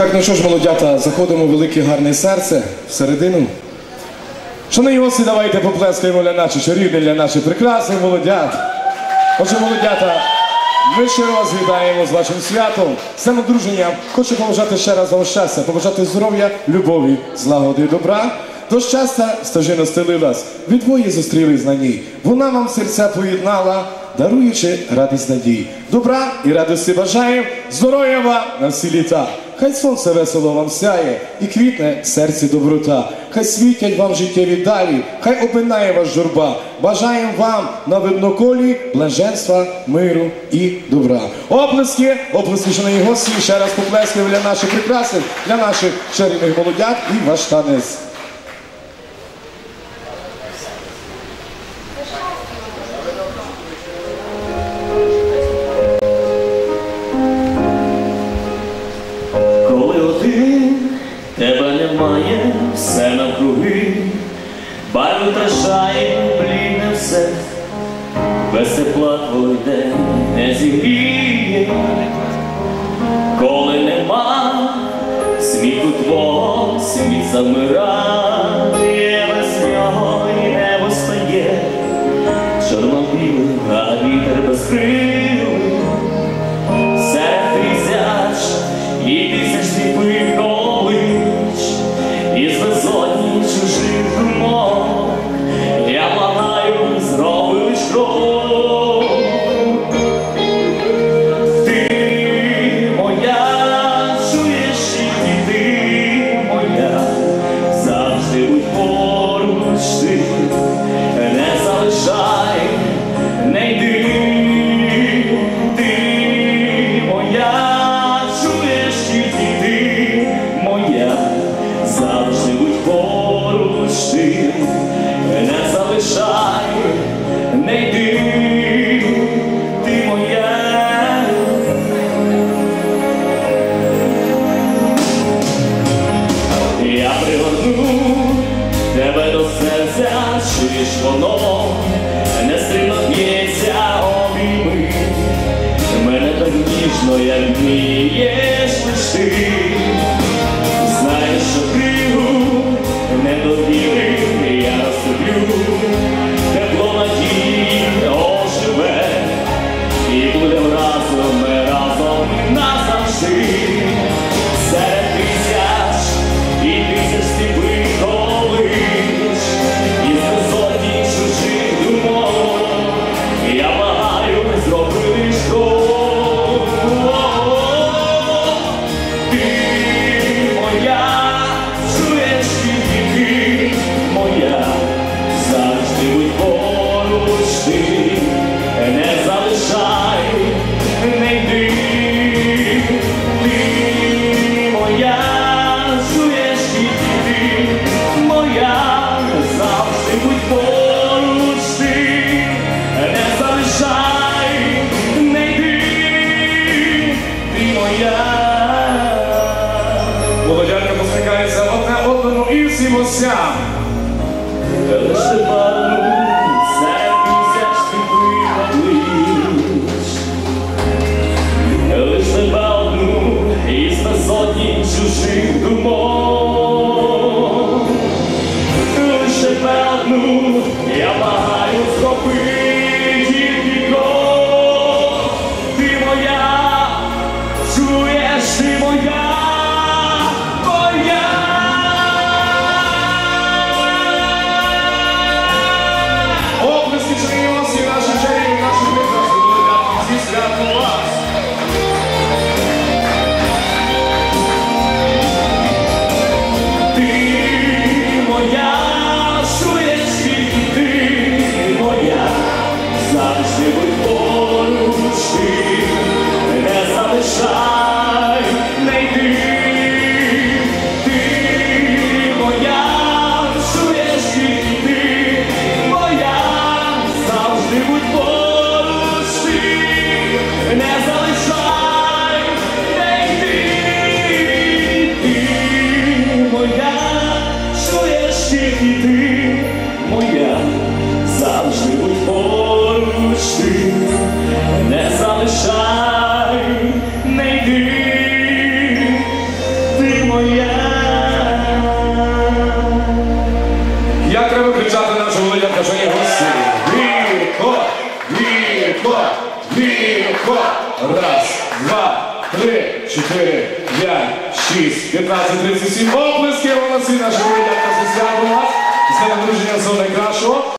Так, ну що ж, молодята, заходимо в велике гарне серце всередину. Шановні гості, давайте поплескаємо для наших чарівних, для наших прекрасних молодят. Отже, молодята, ми ще раз вітаємо з вашим святом, з цим. Хочу побажати ще раз вам щастя, побажати здоров'я, любові, злагоди і добра. До щастя стежина стелилась, ви двоє зустрілись на ній. Вона вам серця поєднала, даруючи радість надій. Добра і радості бажаємо, здоров'я вам на всі літа. Хай сонце весело вам сяє і квітне в серці доброта. Хай світять вам життєві далі, хай обминає вас журба. Бажаємо вам на видноколі блаженства, миру і добра. Оплески, оплески, шановні гості, ще раз поплесків для наших прекрасних, для наших чарівних молодят і ваш танець. Немає, все навкруги, барви втрачає, блідне все, без тепла твій день не зігріє, коли нема сміху твого, світ замирає, без нього і небо стає, чорно-білим, а вітер безкрилий. Воно, не стримно б'ється обійми. Мене так ніжно, як вмієш лиш ти. Знаєш, що кригу недовіри я розтоплю, тепло надії оживе, і будем разом, ми разом назавжди. Із безодні чужих думок. Лише одну завжди будь поруч не залишай, не ти моя. Як треба кричати нашого людям, що є гості? Віко. Раз, два, три, чотири, п'ять, шість, п'ятнадцять, тридцять сім. Оплески у нас і наші виглядка зі святом вас. З днем друження всього найкращого.